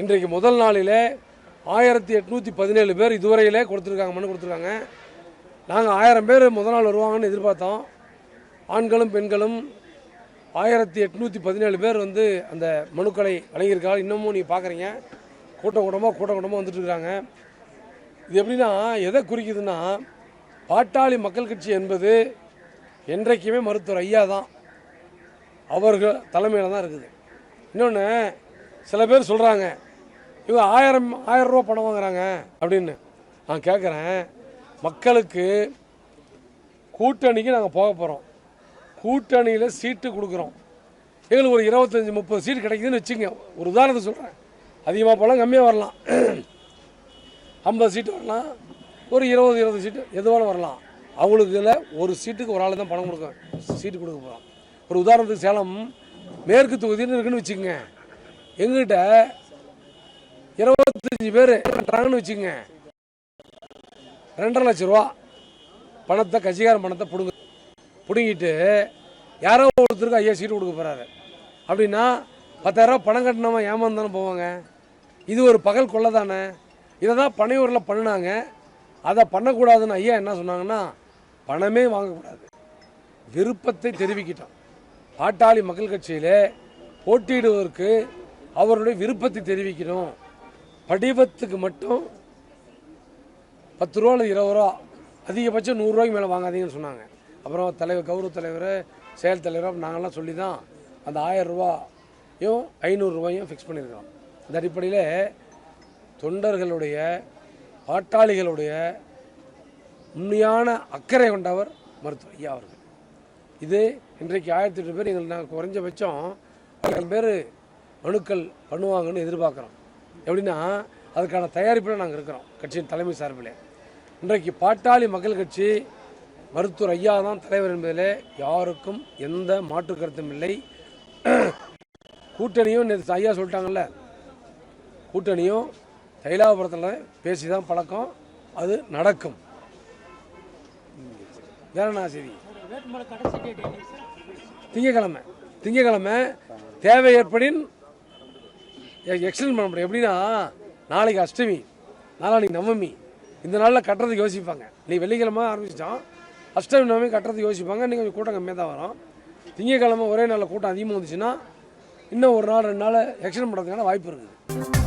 இன்றைக்கு முதல் நாளில் ஆயிரத்தி எட்நூற்றி பதினேழு பேர் இதுவரையிலே கொடுத்துருக்காங்க மனு கொடுத்துருக்காங்க. நாங்கள் ஆயிரம் பேர் முதல் நாள் வருவாங்கன்னு எதிர்பார்த்தோம். ஆண்களும் பெண்களும் ஆயிரத்தி எட்நூற்றி பதினேழு பேர் வந்து அந்த மனுக்களை வழங்கியிருக்காங்க இன்னமும் நீங்கள் பார்க்குறீங்க கூட்டம் கூட்டமாக கூட்டம் கூட்டமாக வந்துட்டுருக்காங்க இது எப்படின்னா எதை குறிக்குதுன்னா பாட்டாளி மக்கள் கட்சி என்பது என்றைக்குமே மருத்துவர் ஐயா தான். அவர்கள் தலைமையில் தான் இருக்குது. இன்னொன்று சில பேர் சொல்கிறாங்க இவங்க ஆயிரம் ஆயிரம் ரூபா பணம் வாங்குறாங்க அப்படின்னு நான் கேட்குறேன் மக்களுக்கு கூட்டணிக்கு நாங்கள் போக போகிறோம் கூட்டணியில் சீட்டு கொடுக்குறோம். எங்களுக்கு ஒரு இருபத்தஞ்சி முப்பது சீட்டு கிடைக்குதுன்னு வச்சுங்க ஒரு உதாரணத்தை சொல்கிறேன் அதிகமாக போகலாம் கம்மியாக வரலாம். ஐம்பது சீட்டு வரலாம். ஒரு இருபது இருபது சீட்டு எதுவாலும் வரலாம். அவங்களுக்குல ஒரு சீட்டுக்கு ஒரு ஆள் தான் பணம் கொடுக்க சீட்டு கொடுக்க போகிறோம் ஒரு உதாரணத்துக்கு சேலம் மேற்கு தொகுதின்னு இருக்குன்னு வச்சுக்கோங்க. எங்கிட்ட இருபத்தஞ்சி பேர் பண்ணுறாங்கன்னு வச்சுக்கோங்க. ரெண்டரை லட்ச ரூபா பணத்தை கட்சிக்காரன் பணத்தை பிடுங்க பிடுங்கிட்டு யாரோ ஒருத்தருக்கு ஐயா சீட்டு கொடுக்க போகிறாரு அப்படின்னா பத்தாயிரரூபா பணம் கட்டினவன் ஏமாந்தானே போவாங்க. இது ஒரு பகல் கொள்ளை தானே. இதை தான் பனையூரில் பண்ணினாங்க. அதை பண்ணக்கூடாதுன்னு ஐயா என்ன சொன்னாங்கன்னா பணமே வாங்கக்கூடாது. விருப்பத்தை தெரிவிக்கிட்டோம் பாட்டாளி மக்கள் கட்சியில் போட்டியிடுவதற்கு அவருடைய விருப்பத்தை தெரிவிக்கணும். படிவத்துக்கு மட்டும் பத்து ரூபா அல்லது இருபது ரூபா அதிகபட்சம் நூறுரூவாய்க்கு மேலே வாங்காதீங்கன்னு சொன்னாங்க. அப்புறம் தலைவர் கௌரவ தலைவர் செயல் தலைவர் நாங்கள்லாம் சொல்லி தான் அந்த ஆயரூபாயும் ரூபாயும் ஐநூறுரூவாயும் ஃபிக்ஸ் பண்ணியிருக்கிறோம். இந்த அடிப்படையில் தொண்டர்களுடைய பாட்டாளிகளுடைய உண்மையான அக்கறை கொண்டவர் மருத்துவர் ஐயா அவர்கள். இது இன்றைக்கு ஆயிரத்தி எட்டு பேர் எங்களுக்கு நாங்கள் குறைஞ்சபட்சம் பேர் மனுக்கள் பண்ணுவாங்கன்னு எதிர்பார்க்குறோம். எப்படின்னா அதுக்கான தயாரிப்பில் நாங்கள் இருக்கிறோம் கட்சியின் தலைமை சார்பில். இன்றைக்கு பாட்டாளி மக்கள் கட்சி மருத்துவர் ஐயா தான் தலைவர் என்பதிலே யாருக்கும் எந்த மாற்று கருத்தும் இல்லை. கூட்டணியும் நேற்று ஐயா சொல்லிட்டாங்கல்ல கூட்டணியும் தைலாபுரத்தில் பேசி தான் பழக்கம் அது நடக்கும். வேற செய்தி? திங்கக்கிழமை திங்கக்கிழமை தேவை ஏற்படின் எக்ஸ்டென்ட் பண்ண முடியும் எப்படின்னா நாளைக்கு அஷ்டமி நாளான்னைக்கு நவமி இந்த நாளில் கட்டுறதுக்கு யோசிப்பாங்க. நீ வெள்ளிக்கிழமை ஆரம்பிச்சிட்டோம். அஷ்டமி நவமி கட்டுறதுக்கு யோசிப்பாங்க. நீங்கள் கொஞ்சம் கூட்டம் கம்மியாக தான் வரும். திங்கக்கிழமை ஒரே நாளில் கூட்டம் அதிகமாக வந்துச்சுன்னா இன்னும் ஒரு நாள் ரெண்டு நாள் எக்ஸ்டென்ட் பண்ணுறதுக்கான வாய்ப்பு இருக்குது.